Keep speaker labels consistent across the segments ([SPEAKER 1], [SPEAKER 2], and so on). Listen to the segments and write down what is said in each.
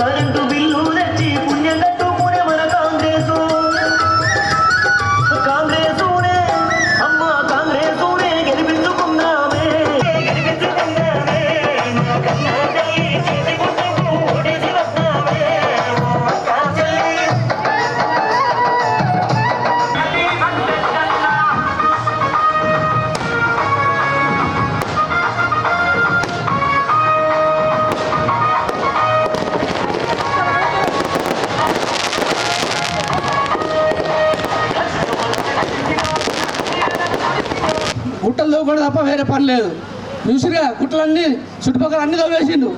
[SPEAKER 1] कर దొబ్బడు తప్ప వేరే పని లేదు. చూసిగా గుట్టలన్నీ చుట్టుపక్కల అన్ని తవ్వేసిండు.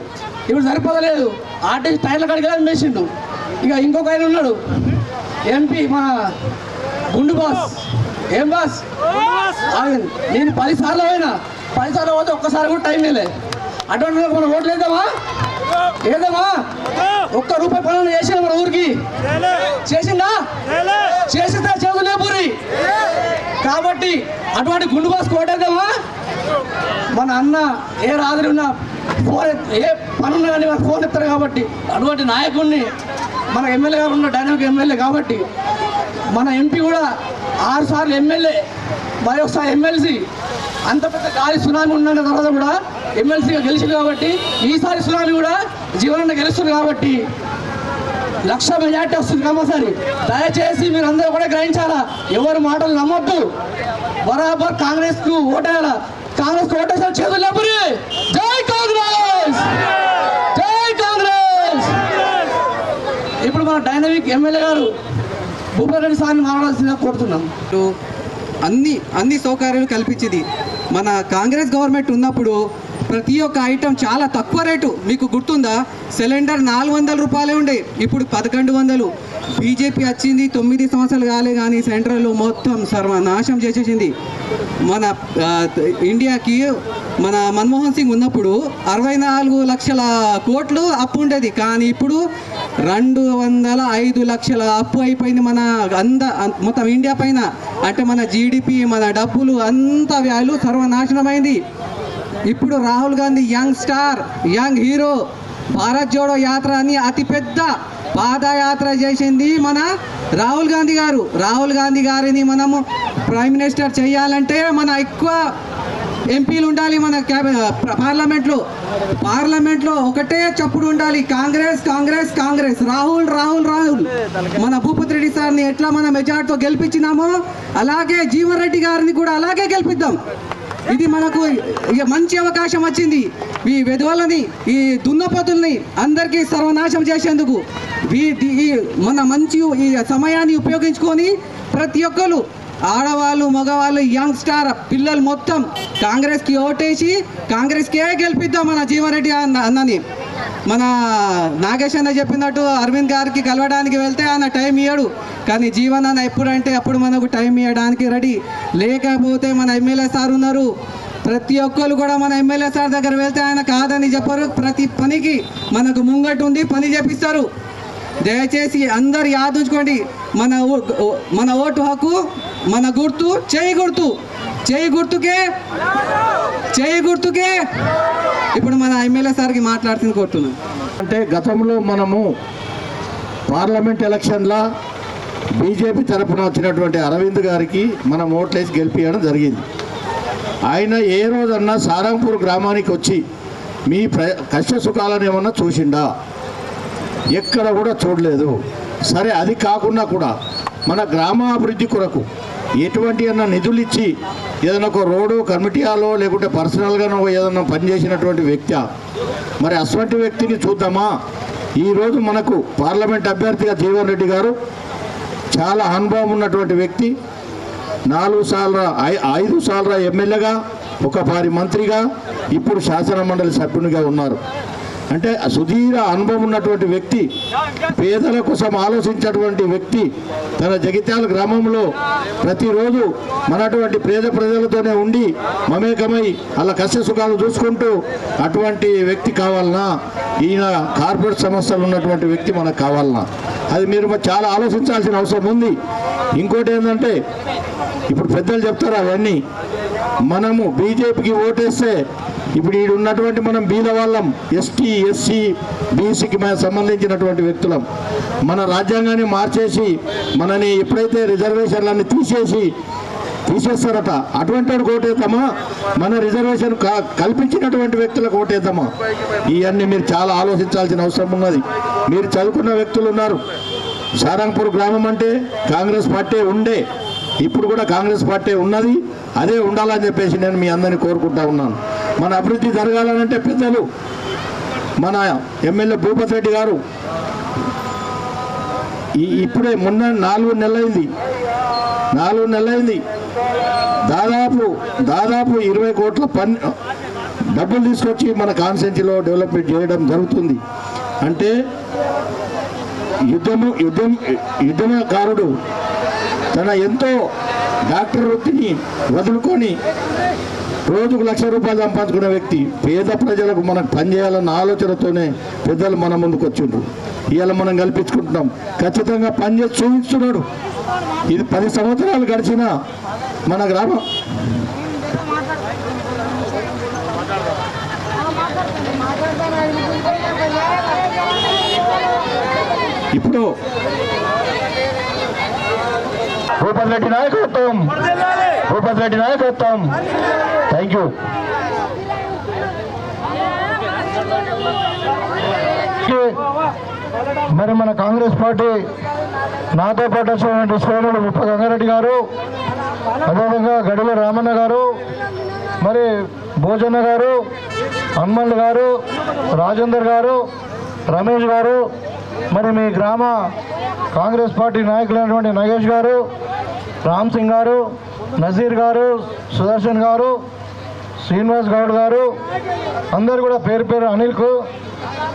[SPEAKER 1] ఇప్పుడు సరిపోదలేదు ఆర్టీసీ టైర్ల కాడికి వేసిండు. ఇక ఇంకొక ఆయన ఉన్నాడు. ఎంపీ మన గుండు బాస్. ఏం బాస్? నేను పది సార్లు పోయినా. పది సార్లు పోతే ఒక్కసారి కూడా టైం వేలే అటువంటి మనం ఓట్లు వేద్దామా? వేద్దామా? ఒక్క రూపాయి పనులు చేసిన మన ఊరికి? చేసిందా? చేసిందా? చేతులే పూరి? కాబట్టి అటువంటి గుండు బాస్ కోటేద్దామా మన అన్న ఏ రాత్రి ఉన్నా ఫోన్ ఏ పనున్నా కానీ వారు ఫోన్ ఎత్తారు కాబట్టి అటువంటి నాయకుడిని మన ఎమ్మెల్యే గారు ఉన్న డైనామిక్ ఎమ్మెల్యే కాబట్టి మన ఎంపీ కూడా ఆరు సార్లు ఎమ్మెల్యే మరి ఒకసారి ఎమ్మెల్సీ. అంత పెద్ద గాలి సునామీ ఉన్న తర్వాత కూడా ఎమ్మెల్సీగా గెలిచింది కాబట్టి ఈసారి సునామీ కూడా జీవనంగా గెలుస్తుంది కాబట్టి లక్ష మెజార్టీ వస్తుంది కంపల్సరీ దయచేసి మీరు అందరూ కూడా గ్రహించాలా? ఎవరి మాటలు నమ్మొద్దు. బరాబర్ కాంగ్రెస్కు ఓటేయాలా? కాంగ్రెస్కు ఓటేసారి చేతులు లేపురి. జై కాంగ్రెస్! జై కాంగ్రెస్! ఇప్పుడు మన డైనమిక్ ఎమ్మెల్యే గారు భూపరెడ్డి సార్ని మాట్లాడాల్సిందిగా కోరుతున్నాం.
[SPEAKER 2] అన్ని అన్ని సౌకర్యాలు కల్పించింది. మన కాంగ్రెస్ గవర్నమెంట్ ఉన్నప్పుడు ప్రతి ఒక్క ఐటెం చాలా తక్కువ రేటు. మీకు గుర్తుందా? సిలిండర్ నాలుగు వందల రూపాయలే ఉండే. ఇప్పుడు పదకొండు వందలు. బీజేపీ వచ్చింది తొమ్మిది సంవత్సరాలు కాలే కానీ సెంట్రల్ మొత్తం సర్వనాశం చేసేసింది. మన ఇండియాకి మన మన్మోహన్ సింగ్ ఉన్నప్పుడు అరవై నాలుగు లక్షల కోట్లు అప్పు ఉండేది. కానీ ఇప్పుడు రెండు వందల ఐదు లక్షల అప్పు అయిపోయింది మన అంద మొత్తం ఇండియా పైన. అంటే మన జీడిపి మన డబ్బులు అంత వాల్యూ సర్వనాశనమైంది. ఇప్పుడు Rahul Gandhi young star young hero. Bharat Jodo Yatra అని అతిపెద్ద పాదయాత్ర చేసింది మన రాహుల్ గాంధీ గారు. రాహుల్ గాంధీ గారిని మనము ప్రైమ్ మినిస్టర్ చేయాలంటే మన ఎక్కువ ఎంపీలు ఉండాలి మన క్యాబి పార్లమెంట్లో. పార్లమెంట్లో ఒకటే చప్పుడు ఉండాలి కాంగ్రెస్ కాంగ్రెస్ కాంగ్రెస్. రాహుల్ రాహుల్ రాహుల్. మన భూపతి రెడ్డి సార్ని ఎట్లా మన మెజార్టీతో గెలిపించినామో అలాగే జీవన్ రెడ్డి గారిని కూడా అలాగే గెలిపిద్దాం. ఇది మనకు ఇక మంచి అవకాశం వచ్చింది. ఈ విధవలని ఈ దున్నపోతుల్ని అందరికీ సర్వనాశం చేసేందుకు వీ- ఈ మన మంచి ఈ సమయాన్ని ఉపయోగించుకొని ప్రతి ఒక్కరు ఆడవాళ్ళు మగవాళ్ళు యంగ్ స్టార్ పిల్లలు మొత్తం కాంగ్రెస్కి ఓటేసి కాంగ్రెస్కే గెలిపిద్దాం మన జీవారెడ్డి అన్న అన్నని. మన నాగేష్ అన్న చెప్పినట్టు అరవింద్ గారికి కలవడానికి వెళ్తే ఆయన టైం ఇవ్వడు కానీ జీవన్ అన్న ఎప్పుడంటే అప్పుడు మనకు టైం ఇవ్వడానికి రెడీ. లేకపోతే మన ఎమ్మెల్యే సార్ ఉన్నారు. ప్రతి ఒక్కరు కూడా మన ఎమ్మెల్యే సార్ దగ్గర వెళ్తే ఆయన కాదని చెప్పరు. ప్రతి పనికి మనకు ముంగట్టు ఉండి పని చేపిస్తారు. దయచేసి అందరు యాదుంచుకోండి. మన ఓ- మన ఓటు హక్కు మన గుర్తు చేయి గుర్తు. చేయి గుర్తుకే చేయి గుర్తుకే. ఇప్పుడు మన ఎమ్మెల్యే సార్కి మాట్లాడుతుంది కోరుతున్నాను
[SPEAKER 3] అంటే గతంలో మనము పార్లమెంట్ ఎలక్షన్ల బీజేపీ తరఫున వచ్చినటువంటి అరవింద్ గారికి మనం ఓట్లేసి గెలిపించడం జరిగింది. ఆయన ఏ రోజన్నా సారంపూర్ గ్రామానికి వచ్చి మీ ప్ర కష్ట సుఖాలను ఏమన్నా చూసిండా? ఎక్కడ కూడా చూడలేదు. సరే అది కాకుండా కూడా మన గ్రామాభివృద్ధి కొరకు ఎటువంటి అన్న నిధులు ఇచ్చి ఏదైనా ఒక రోడ్డు కమిటీయాలో లేకుంటే పర్సనల్గానో ఏదైనా పనిచేసినటువంటి వ్యక్తి. మరి అటువంటి వ్యక్తిని చూద్దామా? ఈరోజు మనకు పార్లమెంట్ అభ్యర్థిగా జీవన్ రెడ్డి గారు చాలా అనుభవం ఉన్నటువంటి వ్యక్తి. నాలుగు సార్ల ఐ- ఐదు సార్ల ఎమ్మెల్యేగా ఒక పారి మంత్రిగా ఇప్పుడు శాసన మండలి సభ్యునిగా ఉన్నారు. అంటే సుదీర అనుభవం ఉన్నటువంటి వ్యక్తి పేదల కోసం ఆలోచించేటువంటి వ్యక్తి తన జగిత్యాల గ్రామంలో ప్రతిరోజు మనటువంటి పేద ప్రజలతోనే ఉండి మమేకమై అలా కష్ట సుఖాలు చూసుకుంటూ అటువంటి వ్యక్తి కావాలన్నా ఈయన కార్పొరేట్ సమస్యలు ఉన్నటువంటి వ్యక్తి మనకు కావాలన్నా. అది మీరు మరి చాలా ఆలోచించాల్సిన అవసరం ఉంది. ఇంకోటి ఏంటంటే ఇప్పుడు పెద్దలు చెప్తారు అవన్నీ మనము బీజేపీకి ఓటేస్తే ఇప్పుడు ఈడు ఉన్నటువంటి మనం బీద వాళ్ళం ఎస్టీ ఎస్సీ బీసీకి మన సంబంధించినటువంటి వ్యక్తులం. మన రాజ్యాంగాన్ని మార్చేసి మనని ఎప్పుడైతే రిజర్వేషన్లన్నీ తీసేసి తీసేస్తారట అటువంటి వాడికి ఓటేద్దామా మన రిజర్వేషన్ క- కల్పించినటువంటి వ్యక్తులకు ఓటేద్దామా ఇవన్నీ మీరు చాలా ఆలోచించాల్సిన అవసరం ఉన్నది. మీరు చదువుకున్న వ్యక్తులు ఉన్నారు. సారంగపూర్ గ్రామం అంటే కాంగ్రెస్ పార్టీ ఉండే. ఇప్పుడు కూడా కాంగ్రెస్ పార్టీ ఉన్నది. అదే ఉండాలని చెప్పేసి నేను మీ అందరినీ కోరుకుంటా ఉన్నాను. మన అభివృద్ధి జరగాలనంటే పెద్దలు మన ఎమ్మెల్యే భూపతి రెడ్డి గారు ఈ ఇప్పుడే మొన్న నాలుగు నెలలైంది. నాలుగు నెలలైంది.
[SPEAKER 4] దాదాపు దాదాపు ఇరవై కోట్ల పని డబ్బులు తీసుకొచ్చి మన కాన్సెంట్లో డెవలప్మెంట్ చేయడం జరుగుతుంది. అంటే యుద్ధము యుద్ధం యుద్ధమకారుడు తన ఎంతో డాక్టర్ వృత్తిని వదులుకొని రోజుకు లక్ష రూపాయలు సంపాదించుకునే వ్యక్తి పేద ప్రజలకు మనకు పనిచేయాలన్న ఆలోచనతోనే పెద్దలు మన ముందుకు వచ్చిండ్రు. ఇవాళ మనం కల్పించుకుంటున్నాం. ఖచ్చితంగా పనిచేసి చూపిస్తున్నాడు. ఇది పది సంవత్సరాలు గడిచిన మన గ్రామం ఇప్పుడు భూపతి రెడ్డి నాయకత్వం. భూపతి రెడ్డి నాయకత్వం. థ్యాంక్ యూ మరి మన కాంగ్రెస్ పార్టీ నాతో పాటు వచ్చినటువంటి శ్రేణులు ముప్ప గంగారెడ్డి గారు అదేవిధంగా గడుల రామన్న గారు మరి భోజన్న గారు హనుమల్ గారు రాజేందర్ గారు రమేష్ గారు మరి మీ గ్రామ కాంగ్రెస్ పార్టీ నాయకులైనటువంటి నగేష్ గారు రామ్ సింగ్ గారు నజీర్ గారు సుదర్శన్ గారు శ్రీనివాస్ గౌడ్ గారు అందరు కూడా పేరు పేరు అనిల్కు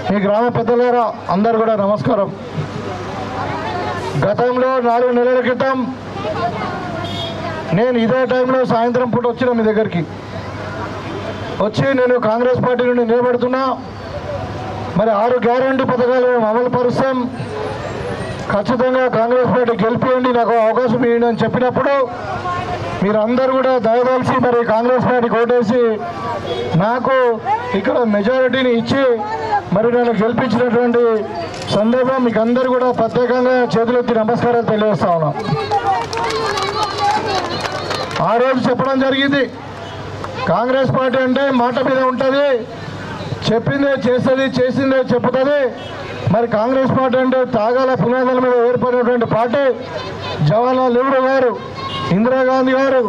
[SPEAKER 4] మీ గ్రామ పెద్దలేరా అందరు కూడా నమస్కారం. గతంలో నాలుగు నెలల క్రితం నేను ఇదే టైంలో సాయంత్రం పూట వచ్చిన మీ దగ్గరికి. వచ్చి నేను కాంగ్రెస్ పార్టీ నుండి నిలబడుతున్నా. మరి ఆరు గ్యారంటీ పథకాలు మేము అమలు పరుస్తాం. ఖచ్చితంగా కాంగ్రెస్ పార్టీ గెలిపియండి నాకు అవకాశం ఇవ్వండి అని చెప్పినప్పుడు మీరందరూ కూడా దయదాల్సి మరి కాంగ్రెస్ పార్టీ ఓటేసి నాకు ఇక్కడ మెజారిటీని ఇచ్చి మరి నన్ను గెలిపించినటువంటి సందర్భం మీకు అందరూ కూడా ప్రత్యేకంగా చేతులెత్తి నమస్కారాలు తెలియజేస్తా ఉన్నాం. ఆ రోజు చెప్పడం జరిగింది కాంగ్రెస్ పార్టీ అంటే మాట మీద ఉంటుంది చెప్పిందే చేస్తుంది చేసిందే చెప్తుంది మరి కాంగ్రెస్ పార్టీ అంటే తాగాల పునాదుల మీద ఏర్పడినటువంటి పార్టీ జవహర్లాల్ నెహ్రూ గారు ఇందిరాగాంధీ గారు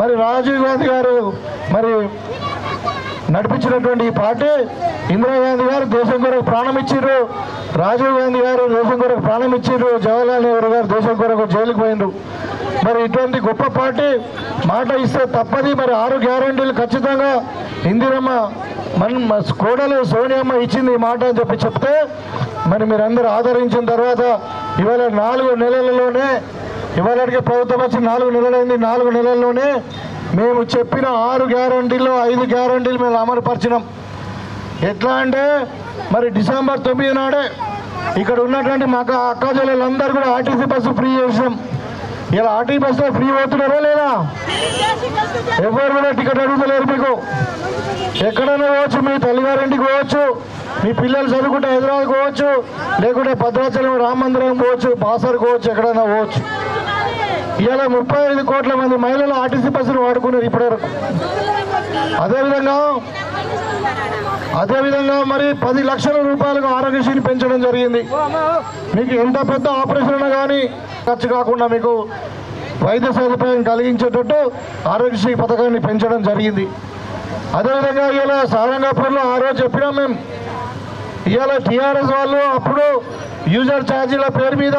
[SPEAKER 4] మరి రాజీవ్ గాంధీ గారు మరి నడిపించినటువంటి ఈ పార్టీ ఇందిరాగాంధీ గారు దేశం కొరకు ప్రాణం ఇచ్చిర్రు రాజీవ్ గాంధీ గారు దేశం కొరకు ప్రాణం ఇచ్చిర్రు జవహర్లాల్ నెహ్రూ గారు దేశం కొరకు జైలుకు పోయిండ్రు. మరి ఇటువంటి గొప్ప పార్టీ మాట ఇస్తే తప్పది మరి ఆరు గ్యారంటీలు ఖచ్చితంగా ఇందిరమ్మ మన కోడలు సోనియమ్మ ఇచ్చింది ఈ మాట అని చెప్పి చెప్తే మరి మీరందరూ ఆదరించిన తర్వాత ఇవాళ నాలుగు నెలలలోనే ఇవాళకి ప్రభుత్వం వచ్చి నాలుగు నెలలైంది నాలుగు నెలల్లోనే మేము చెప్పిన ఆరు గ్యారంటీలు ఐదు గ్యారంటీలు మేము అమలుపరిచినాం ఎట్లా అంటే మరి డిసెంబర్ తొమ్మిది నాడే ఇక్కడ ఉన్నటువంటి మా అక్క అక్క చెల్లెలందరూ కూడా ఆర్టీసీ బస్సు ఫ్రీ చేసినాం. ఇలా ఆర్టీ బస్సులో ఫ్రీ పోతున్నారా లేదా? ఎవరు కూడా టికెట్ అడుగుతలేరు మీకు. ఎక్కడైనా పోవచ్చు మీ తల్లిగారింటికి పోవచ్చు మీ పిల్లలు చదువుకుంటే హైదరాబాద్ పోవచ్చు లేకుంటే భద్రాచలం రామ మందిరం పోవచ్చు బాసర్ పోవచ్చు ఎక్కడైనా పోవచ్చు. ఇవాళ ముప్పై ఐదు కోట్ల మంది మహిళలు ఆర్టీసీ బస్సులు వాడుకున్నారు ఇప్పటివరకు అదేవిధంగా అదేవిధంగా మరి పది లక్షల రూపాయలకు ఆరోగ్యశ్రీని పెంచడం జరిగింది. మీకు ఎంత పెద్ద ఆపరేషన్ అయినా కానీ ఖర్చు కాకుండా మీకు వైద్య సదుపాయం కలిగించేటట్టు ఆరోగ్యశ్రీ పథకాన్ని పెంచడం జరిగింది. అదేవిధంగా ఇలా సారంగాపూర్లో ఆ రోజు చెప్పినా మేము. ఇవాళ టీఆర్ఎస్ వాళ్ళు అప్పుడు యూజర్ ఛార్జీల పేరు మీద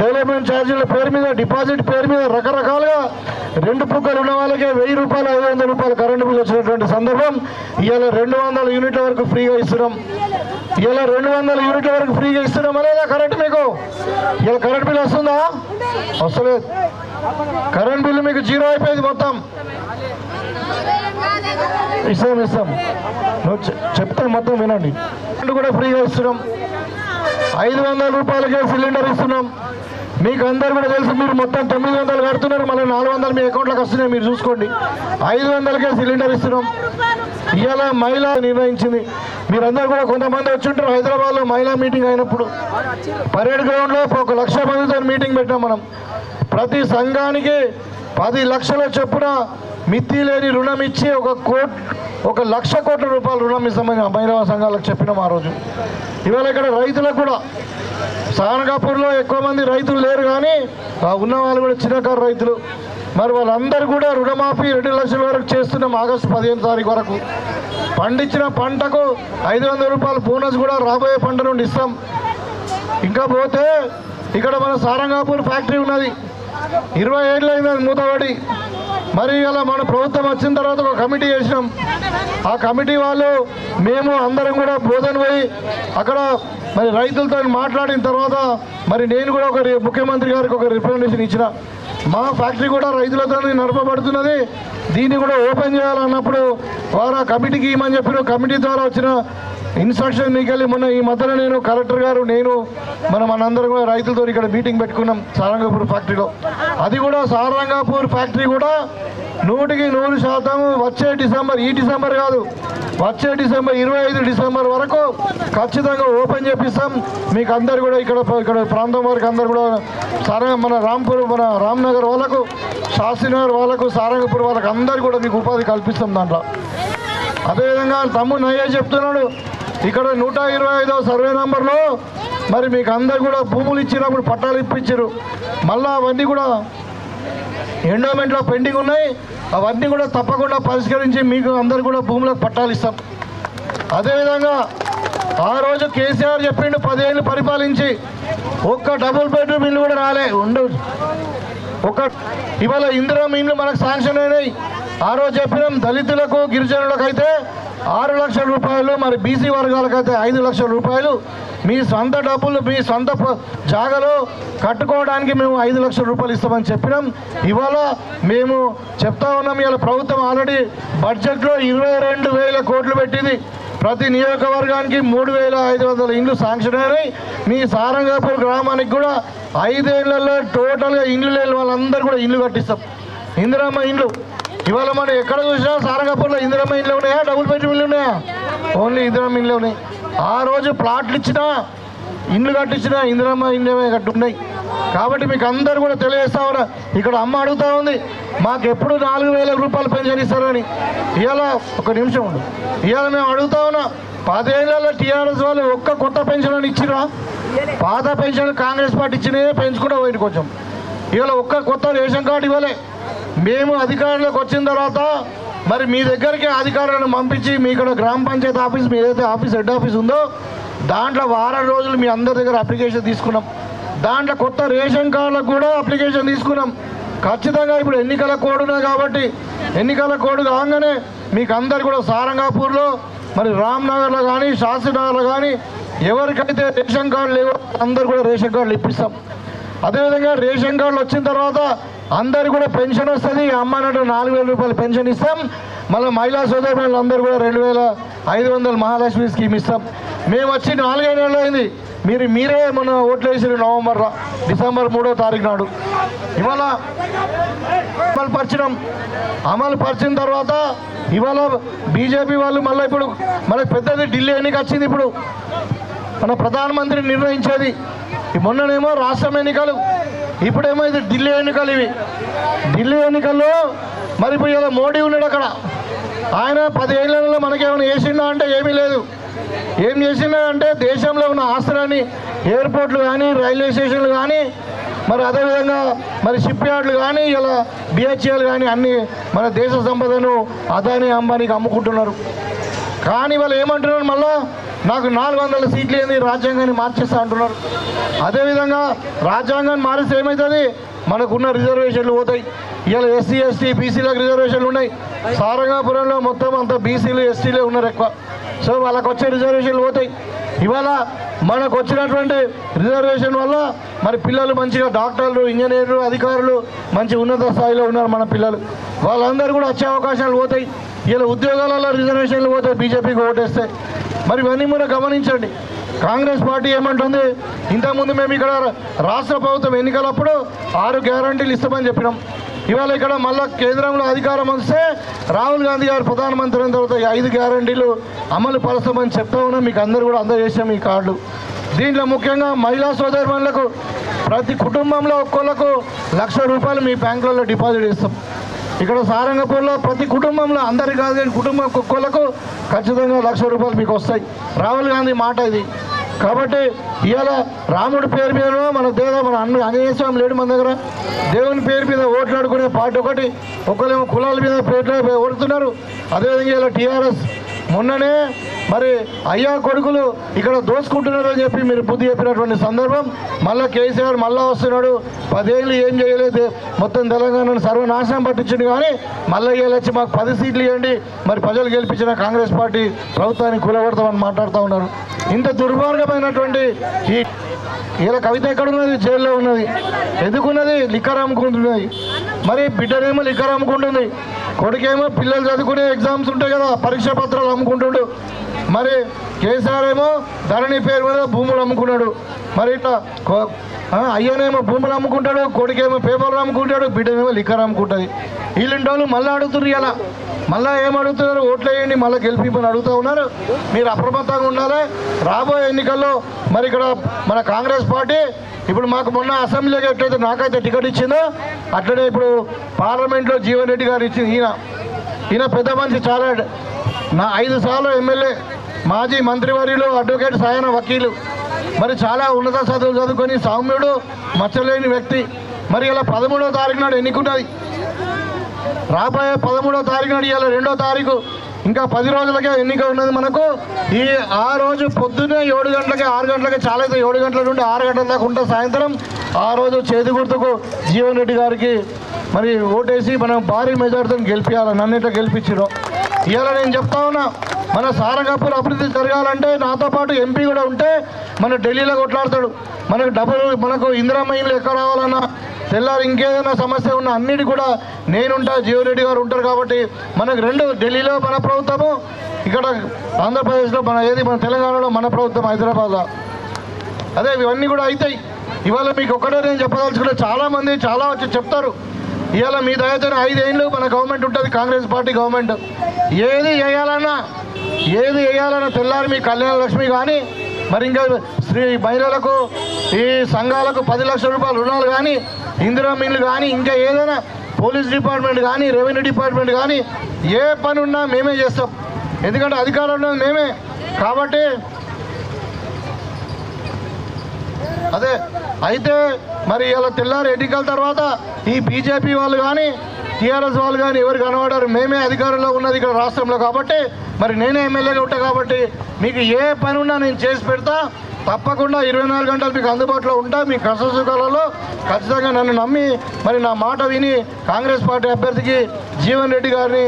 [SPEAKER 4] డెవలప్మెంట్ ఛార్జీల పేరు మీద డిపాజిట్ పేరు మీద రకరకాలుగా రెండు పుక్కలు ఉన్న వాళ్ళకే వెయ్యి రూపాయలు ఐదు వందల రూపాయలు కరెంటు బిల్లు వచ్చినటువంటి సందర్భం. ఇవాళ రెండు వందల యూనిట్ల వరకు ఫ్రీగా ఇస్తున్నాం. ఇలా రెండు వందల యూనిట్ల వరకు ఫ్రీగా ఇస్తున్నాం లేదా కరెంట్ మీకు? ఇలా కరెంట్ బిల్ వస్తుందా? వస్తలేదు. కరెంట్ బిల్లు మీకు జీరో అయిపోయింది మొత్తం. ఇస్తాం ఇస్తాం. చెప్తాను మొత్తం వినండి. కూడా ఫ్రీగా ఇస్తున్నాం. ఐదు వందల రూపాయలకే సిలిండర్ ఇస్తున్నాం. మీకు అందరు కూడా తెలుసు మీరు మొత్తం తొమ్మిది వందలు కడుతున్నారు మళ్ళీ నాలుగు వందలు మీ అకౌంట్లోకి వస్తున్నాయి మీరు చూసుకోండి. ఐదు వందలకే సిలిండర్ ఇస్తున్నాం. ఇవాళ మహిళ నిర్ణయించింది. మీరందరూ కూడా కొంతమంది వచ్చి ఉంటారు హైదరాబాద్లో మహిళా మీటింగ్ అయినప్పుడు. పరేడ్ గ్రౌండ్లో ఒక లక్ష మందితో మీటింగ్ పెట్టాం మనం. ప్రతి సంఘానికి పది లక్షల చొప్పున మిత్తి లేని రుణం ఇచ్చి ఒక కోట్ ఒక లక్ష కోట్ల రూపాయల రుణం ఇస్తామని ఆ సంఘాలకు చెప్పినాం ఆ రోజు. ఇవాళ ఇక్కడ రైతులకు కూడా సానకాపూర్లో ఎక్కువ మంది రైతులు లేరు కానీ ఉన్న వాళ్ళు కూడా చిన్నకారు రైతులు. మరి వాళ్ళందరూ కూడా రుణమాఫీ రెండు లక్షల వరకు చేస్తున్నాం ఆగస్టు పదిహేను తారీఖు వరకు. పండించిన పంటకు ఐదు వందల రూపాయల బోనస్ కూడా రాబోయే పంట నుండి ఇస్తాం. ఇంకా పోతే ఇక్కడ మన సారంగాపూర్ ఫ్యాక్టరీ ఉన్నది. ఇరవై ఏళ్ళు అయింది మూతబడి. మరి ఇలా మన ప్రభుత్వం వచ్చిన తర్వాత ఒక కమిటీ చేసినాం ఆ కమిటీ వాళ్ళు మేము అందరం కూడా బోధన పోయి అక్కడ మరి రైతులతో మాట్లాడిన తర్వాత మరి నేను కూడా ఒక రి- ముఖ్యమంత్రి గారికి ఒక రిప్రజెంటేషన్ ఇచ్చిన. మా ఫ్యాక్టరీ కూడా రైతులతో నడపబడుతున్నది. దీన్ని కూడా ఓపెన్ చేయాలన్నప్పుడు వారు ఆ కమిటీకి ఇవ్వమని చెప్పిన కమిటీ ద్వారా వచ్చిన ఇన్స్ట్రక్షన్ మీకు వెళ్ళి మొన్న ఈ మధ్యన నేను కలెక్టర్ గారు నేను మనం మనందరం కూడా రైతులతో ఇక్కడ మీటింగ్ పెట్టుకున్నాం సారంగాపూర్ ఫ్యాక్టరీలో. అది కూడా సారంగాపూర్ ఫ్యాక్టరీ కూడా నూటికి నూరు శాతం వచ్చే డిసెంబర్ ఈ డిసెంబర్ కాదు వచ్చే డిసెంబర్ ఇరవై ఐదు డిసెంబర్ వరకు ఖచ్చితంగా ఓపెన్ చేపిస్తాం. మీకు అందరు కూడా ఇక్కడ ఇక్కడ ప్రాంతం వారికి అందరు కూడా సారంగ మన రాంపూర్ మన రామ్నగర్ వాళ్ళకు శాస్త్రీనగర్ వాళ్ళకు సారంగపూర్ వాళ్ళకు అందరు కూడా మీకు ఉపాధి కల్పిస్తాం దాంట్లో. అదేవిధంగా తమ్ముడు నయ్య చెప్తున్నాడు ఇక్కడ నూట ఇరవై ఐదవ సర్వే నంబర్లో మరి మీకు అందరు కూడా భూములు ఇచ్చినప్పుడు పట్టాలు ఇప్పించారు. మళ్ళీ అవన్నీ కూడా ఎండోమెంట్లో పెండింగ్ ఉన్నాయి. అవన్నీ కూడా తప్పకుండా పరిష్కరించి మీకు అందరు కూడా భూములకు పట్టాలు ఇస్తాం. అదేవిధంగా ఆ రోజు కేసీఆర్ చెప్పిండు పదేళ్ళు పరిపాలించి ఒక్క డబుల్ బెడ్రూమ్ ఇల్లు కూడా రాలే ఉండు ఒక ఇవాళ ఇందిరా ఇల్లు మనకు శాంక్షన్ అయినాయి. ఆ రోజు చెప్పినాం దళితులకు గిరిజనులకు అయితే ఆరు లక్షల రూపాయలు మరి బీసీ వర్గాలకైతే ఐదు లక్షల రూపాయలు. మీ సొంత డబ్బులు మీ సొంత జాగలో కట్టుకోవడానికి మేము ఐదు లక్షల రూపాయలు ఇస్తామని చెప్పినాం. ఇవాళ మేము చెప్తా ఉన్నాం ఇవాళ ప్రభుత్వం ఆల్రెడీ బడ్జెట్లో ఇరవై రెండు వేల కోట్లు పెట్టింది. ప్రతి నియోజకవర్గానికి మూడు వేల ఐదు వందల ఇండ్లు శాంక్షన్ అయినాయి. మీ సారంగాపూర్ గ్రామానికి కూడా ఐదేళ్ళలో టోటల్గా ఇండ్లు లేని వాళ్ళందరూ కూడా ఇండ్లు కట్టిస్తాం. ఇందిరామ్మ ఇండ్లు ఇవాళ మనం ఎక్కడ చూసినా సారంగాపూర్లో ఇందిరమ్మ ఇండ్లు ఉన్నాయా? డబుల్ బెడ్రూమ్ ఇల్లు ఉన్నాయా? ఓన్లీ ఇందిరమ్మ ఇండ్లు ఉన్నాయి. ఆ రోజు ప్లాట్లు ఇచ్చినా ఇండ్లు కట్టించినా ఇందిరమ్మ ఇండ్లమే కట్టున్నాయి. కాబట్టి మీకు అందరు కూడా తెలియజేస్తా ఉన్నా ఇక్కడ అమ్మ అడుగుతా ఉంది మాకు ఎప్పుడు నాలుగు వేల రూపాయలు పెన్షన్ ఇస్తారని. ఇవాళ ఒక నిమిషం ఉండు. ఇవాళ మేము అడుగుతా ఉన్నా పదేళ్ళలో టీఆర్ఎస్ వాళ్ళు ఒక్క కొత్త పెన్షన్ అని ఇచ్చిరా? పాత పెన్షన్ కాంగ్రెస్ పార్టీ ఇచ్చినవే పెంచుకుంటూ పోయింది కొంచెం. ఇవాళ ఒక్క కొత్త రేషన్ కార్డు ఇవ్వలే. మేము అధికారంలోకి వచ్చిన తర్వాత మరి మీ దగ్గరికి అధికారులను పంపించి మీ ఇక్కడ గ్రామ పంచాయతీ ఆఫీస్ మీ ఏదైతే ఆఫీస్ హెడ్ ఆఫీస్ ఉందో దాంట్లో వారం రోజులు మీ అందరి దగ్గర అప్లికేషన్ తీసుకున్నాం. దాంట్లో కొత్త రేషన్ కార్డులకు కూడా అప్లికేషన్ తీసుకున్నాం. ఖచ్చితంగా ఇప్పుడు ఎన్నికల కోడ్ ఉన్నది కాబట్టి ఎన్నికల కోడ్ కాగానే మీకు అందరు కూడా సారంగాపూర్లో మరి రామ్నగర్లో కానీ శాస్త్రీనగర్లో కానీ ఎవరికైతే రేషన్ కార్డు లేవో అందరు కూడా రేషన్ కార్డులు ఇప్పిస్తాం. అదేవిధంగా రేషన్ కార్డులు వచ్చిన తర్వాత అందరు కూడా పెన్షన్ వస్తుంది. అమ్మ అన్నట్టు నాలుగు వేల రూపాయలు పెన్షన్ ఇస్తాం. మళ్ళీ మహిళా సోదరులు అందరూ కూడా రెండు వేల ఐదు వందల మహాలక్ష్మి స్కీమ్ ఇస్తాం. మేము వచ్చి నాలుగైదు నెలలు అయింది. మీరు మీరే మన ఓట్లు వేసారు నవంబర్ డిసెంబర్ మూడో తారీఖు నాడు. ఇవాళ అమలు పరిచినాం అమలు పరిచిన తర్వాత ఇవాళ బీజేపీ వాళ్ళు మళ్ళీ ఇప్పుడు మళ్ళీ పెద్దది ఢిల్లీ ఎన్నిక వచ్చింది ఇప్పుడు. మన ప్రధానమంత్రి నిర్ణయించేది. మొన్ననేమో రాష్ట్రం ఎన్నికలు ఇప్పుడేమో ఇది ఢిల్లీ ఎన్నికలు ఇవి. ఢిల్లీ ఎన్నికల్లో మరి ఇప్పుడు ఇలా మోడీ ఉన్నాడు అక్కడ. ఆయన పదిహేళ్ళలో మనకేమైనా చేసిందా అంటే ఏమీ లేదు. ఏం చేసిందా అంటే దేశంలో ఉన్న ఆస్తులని ఎయిర్పోర్ట్లు కానీ రైల్వే స్టేషన్లు కానీ మరి అదేవిధంగా మరి షిప్ యార్డ్లు కానీ ఇలా బిహెచ్ఎల్ కానీ అన్ని మన దేశ సంపదను అదాని అంబానీకి అమ్ముకుంటున్నారు. కానీ వాళ్ళు ఏమంటున్నారు మళ్ళీ? నాకు నాలుగు వందల సీట్లు ఏంది? రాజ్యాంగాన్ని మార్చేస్తా అంటున్నారు. అదేవిధంగా రాజ్యాంగాన్ని మారిస్తే ఏమవుతుంది మనకున్న రిజర్వేషన్లు పోతాయి. ఇవాళ ఎస్సీ ఎస్టీ బీసీలకు రిజర్వేషన్లు ఉన్నాయి. సారంగాపురంలో మొత్తం అంతా బీసీలు ఎస్టీలే ఉన్నారు ఎక్కువ. సో వాళ్ళకు వచ్చే రిజర్వేషన్లు పోతాయి. ఇవాళ మనకు వచ్చినటువంటి రిజర్వేషన్ వల్ల మరి పిల్లలు మంచిగా డాక్టర్లు ఇంజనీర్లు అధికారులు మంచి ఉన్నత స్థాయిలో ఉన్నారు మన పిల్లలు. వాళ్ళందరూ కూడా వచ్చే అవకాశాలు పోతాయి. ఇలా ఉద్యోగాలలో రిజర్వేషన్లు పోతాయి. బీజేపీకి ఓటేస్తే. మరి ఇవన్నీ కూడా గమనించండి. కాంగ్రెస్ పార్టీ ఏమంటుంది? ఇంతకుముందు మేము ఇక్కడ రాష్ట్ర ప్రభుత్వం ఎన్నికలప్పుడు ఆరు గ్యారంటీలు ఇస్తామని చెప్పినాం. ఇవాళ ఇక్కడ మళ్ళా కేంద్రంలో అధికారం వస్తే రాహుల్ గాంధీ గారు ప్రధానమంత్రి అయిన తర్వాత ఐదు గ్యారంటీలు అమలు పరుస్తామని చెప్తా ఉన్నాం. మీకు అందరూ కూడా అందజేసాం ఈ కార్డు. దీంట్లో ముఖ్యంగా మహిళా సోదరులకు ప్రతి కుటుంబంలో ఒక్కొక్కలకు లక్ష రూపాయలు మీ బ్యాంకులలో డిపాజిట్ ఇస్తాం ఇక్కడ సారంగపూర్లో ప్రతి కుటుంబంలో అందరికి కాదు కానీ కుటుంబం కుక్కలకు ఖచ్చితంగా లక్ష రూపాయలు మీకు వస్తాయి. రాహుల్ గాంధీ మాట ఇది. కాబట్టి ఇవాళ రాముడి పేరు మీద మన దేవ మన అన్న ఆంజనేయ స్వామి లేడు మన దగ్గర. దేవుని పేరు మీద ఓట్లు ఆడుకునే పార్టీ ఒకటి. ఒకరేమో కులాల మీద పేర్లు ఓడుతున్నారు. అదేవిధంగా ఇలా టీఆర్ఎస్ మొన్ననే మరి అయ్యా కొడుకులు ఇక్కడ దోచుకుంటున్నారు అని చెప్పి మీరు బుద్ధి చెప్పినటువంటి సందర్భం. మళ్ళీ కేసీఆర్ మళ్ళా వస్తున్నాడు. పదేళ్ళు ఏం చేయలేదు. మొత్తం తెలంగాణను సర్వనాశనం పట్టించిండు కానీ మళ్ళీ వచ్చి మాకు పది సీట్లు ఇవ్వండి. మరి ప్రజలు గెలిపించిన కాంగ్రెస్ పార్టీ ప్రభుత్వాన్ని కూలగొడతామని మాట్లాడుతూ ఉన్నారు. ఇంత దుర్మార్గమైనటువంటి ఈ ఇలా కవిత ఎక్కడ ఉన్నది జైల్లో ఉన్నది. ఎందుకున్నది? లిక్కర్ అమ్ముకుంటున్నది. మరి బిడ్డనేమో లిక్కర్ అమ్ముకుంటుంది. కొడుకేమో పిల్లలు చదువుకునే ఎగ్జామ్స్ ఉంటాయి కదా పరీక్ష పత్రాలు అమ్ముకుంటుండు. మరి కేసీఆర్ ఏమో ధరణి పేరు మీద భూములు అమ్ముకున్నాడు. మరి ఇట్లా అయ్యనేమో భూములు అమ్ముకుంటాడు కొడుకేమో పేపర్లు అమ్ముకుంటాడు బిడ్డనేమో లిక్కర్ అమ్ముకుంటుంది. వీళ్ళంటి వాళ్ళు మళ్ళీ అడుగుతున్నారు ఇలా. మళ్ళీ ఏమడుగుతున్నారు ఓట్లు వేయండి మళ్ళీ గెలిపిమని అడుగుతూ ఉన్నారు. మీరు అప్రమత్తంగా ఉండాలి. రాబోయే ఎన్నికల్లో మరి ఇక్కడ మన కాంగ్రెస్ పార్టీ ఇప్పుడు మాకు మొన్న అసెంబ్లీకి ఎట్లయితే నాకైతే టికెట్ ఇచ్చిందో అట్లనే ఇప్పుడు పార్లమెంట్లో జీవన్ రెడ్డి గారు ఇచ్చింది ఈయన ఈయన పెద్ద మనిషి చాలా నా ఐదు సార్లు ఎమ్మెల్యే మాజీ మంత్రివర్యులు అడ్వకేట్ సాయన వకీలు. మరి చాలా ఉన్నత చదువులు చదువుకొని సౌమ్యుడు మచ్చలేని వ్యక్తి. మరి ఇలా పదమూడవ తారీఖు నాడు ఎన్నికున్నది రాబోయే పదమూడో తారీఖు నాడు ఇలా రెండో తారీఖు. ఇంకా పది రోజులకే ఎన్నిక ఉన్నది మనకు. ఈ ఆ రోజు పొద్దున్నే ఏడు గంటలకి ఆరు గంటలకి చాలా అయితే ఏడు గంటల నుండి ఆరు గంటల దాకా ఉంటుంది సాయంత్రం. ఆ రోజు చేతి గుర్తుకు జీవన్ రెడ్డి గారికి మరి ఓటేసి మనం భారీ మెజార్టీతో గెలిపించాలి నన్ను ఇట్లా గెలిపించారు ఇవాళ నేను చెప్తా ఉన్నా మన సారంగపూర్ అభివృద్ధి జరగాలంటే నాతో పాటు ఎంపీ కూడా ఉంటే మన ఢిల్లీలో కొట్లాడతాడు. మనకు డబ్బులు మనకు ఇందిరామ్మ ఎక్కడ రావాలన్నా తెల్లారి ఇంకేదైనా సమస్య ఉన్న అన్నిటి కూడా నేనుంటా జీవరెడ్డి గారు ఉంటారు కాబట్టి మనకు రెండు ఢిల్లీలో మన ప్రభుత్వము ఇక్కడ ఆంధ్రప్రదేశ్లో మన ఏది మన తెలంగాణలో మన ప్రభుత్వం హైదరాబాద్ అదే ఇవన్నీ కూడా అవుతాయి ఇవాళ మీకు ఒక్కటే నేను చెప్పదలుచుకుంటే చాలామంది చాలా వచ్చి చెప్తారు. ఇవాళ మీ దయతో ఐదేళ్ళు మన గవర్నమెంట్ ఉంటుంది కాంగ్రెస్ పార్టీ గవర్నమెంట్. ఏది చేయాలన్నా ఏది వేయాలన్నా తెల్లారి మీ కళ్యాణ లక్ష్మి కానీ మరి ఇంకా శ్రీ మహిళలకు ఈ సంఘాలకు పది లక్షల రూపాయల రుణాలు కానీ ఇందిరా మిల్లు కానీ ఇంకా ఏదైనా పోలీస్ డిపార్ట్మెంట్ కానీ రెవెన్యూ డిపార్ట్మెంట్ కానీ ఏ పని ఉన్నా మేమే చేస్తాం. ఎందుకంటే అధికారం ఉన్నది మేమే. కాబట్టి అదే అయితే మరి ఇలా తెల్లారి ఎన్నికల తర్వాత ఈ బీజేపీ వాళ్ళు కానీ టీఆర్ఎస్ వాళ్ళు కానీ ఎవరు కనబడారు. మేమే అధికారంలో ఉన్నది ఇక్కడ రాష్ట్రంలో కాబట్టి మరి నేనే ఎమ్మెల్యేగా ఉంటా కాబట్టి మీకు ఏ పని ఉన్నా నేను చేసి పెడతా. తప్పకుండా ఇరవై నాలుగు గంటలు మీకు అందుబాటులో ఉంటా. మీ కష్టసుఖాలలో ఖచ్చితంగా నన్ను నమ్మి మరి నా మాట విని కాంగ్రెస్ పార్టీ అభ్యర్థికి జీవన్ రెడ్డి గారిని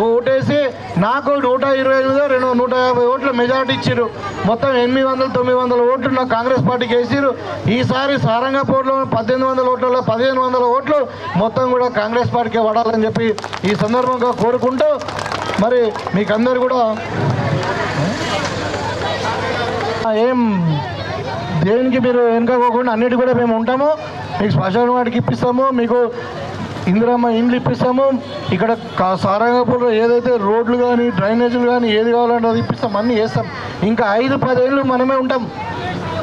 [SPEAKER 4] ఓటేసి నాకు నూట ఇరవై ఐదు రెండు నూట యాభై ఓట్ల మెజార్టీ ఇచ్చారు మొత్తం ఎనిమిది వందల తొమ్మిది వందల ఓట్లు నాకు కాంగ్రెస్ పార్టీకి వేసారు ఈసారి సారంగపూర్లో పద్దెనిమిది వందల ఓట్లలో పదిహేను వందల ఓట్లు మొత్తం కూడా కాంగ్రెస్ పార్టీకి పడాలని చెప్పి ఈ సందర్భంగా కోరుకుంటూ మరి మీకందరు కూడా ఏం దేనికి మీరు వెనుకపోకుండా అన్నిటి కూడా మేము ఉంటాము. మీకు శ్మశాన వాటికి ఇప్పిస్తాము మీకు ఇందిరమ్మ ఇండ్లు ఇప్పిస్తాము. ఇక్కడ కా- సారంగపూర్లో ఏదైతే రోడ్లు కానీ డ్రైనేజీలు కానీ ఏది కావాలంటే అది ఇప్పిస్తాం అన్నీ చేస్తాం ఇంకా ఐదు పదేళ్ళు మనమే ఉంటాం.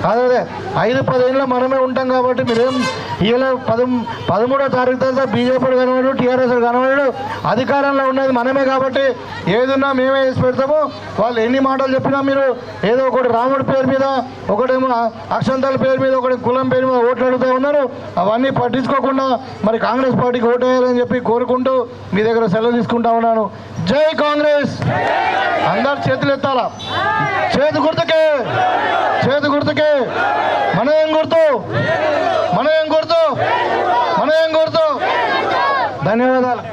[SPEAKER 4] అదే అదే ఐదు పదేళ్ళు మనమే ఉంటాం కాబట్టి మీరేం ఇలా పదం పదమూడో తారీఖు తర్వాత బీజేపీ కనబడు టీఆర్ఎస్ కనబడు అధికారంలో ఉన్నది మనమే కాబట్టి ఏదున్నా మేమే వేసి పెడతాము. వాళ్ళు ఎన్ని మాటలు చెప్పినా మీరు ఏదో ఒకటి రాముడి పేరు మీద ఒకటేమో అక్షంతాల పేరు మీద ఒకటి కులం పేరు మీద ఓట్లు అడుగుతూ ఉన్నారు. అవన్నీ పట్టించుకోకుండా మరి కాంగ్రెస్ పార్టీకి ఓటు వేయాలని చెప్పి కోరుకుంటూ మీ దగ్గర సెలవు తీసుకుంటా ఉన్నాను. జై కాంగ్రెస్! అందరు చేతులు ఎత్తాలా? చేతి గుర్తుకే! చేతి గుర్తుకే! మన ఏం గుర్తు! మన ఏం గుర్తు! మన ఏం గుర్తు ధన్యవాదాలు.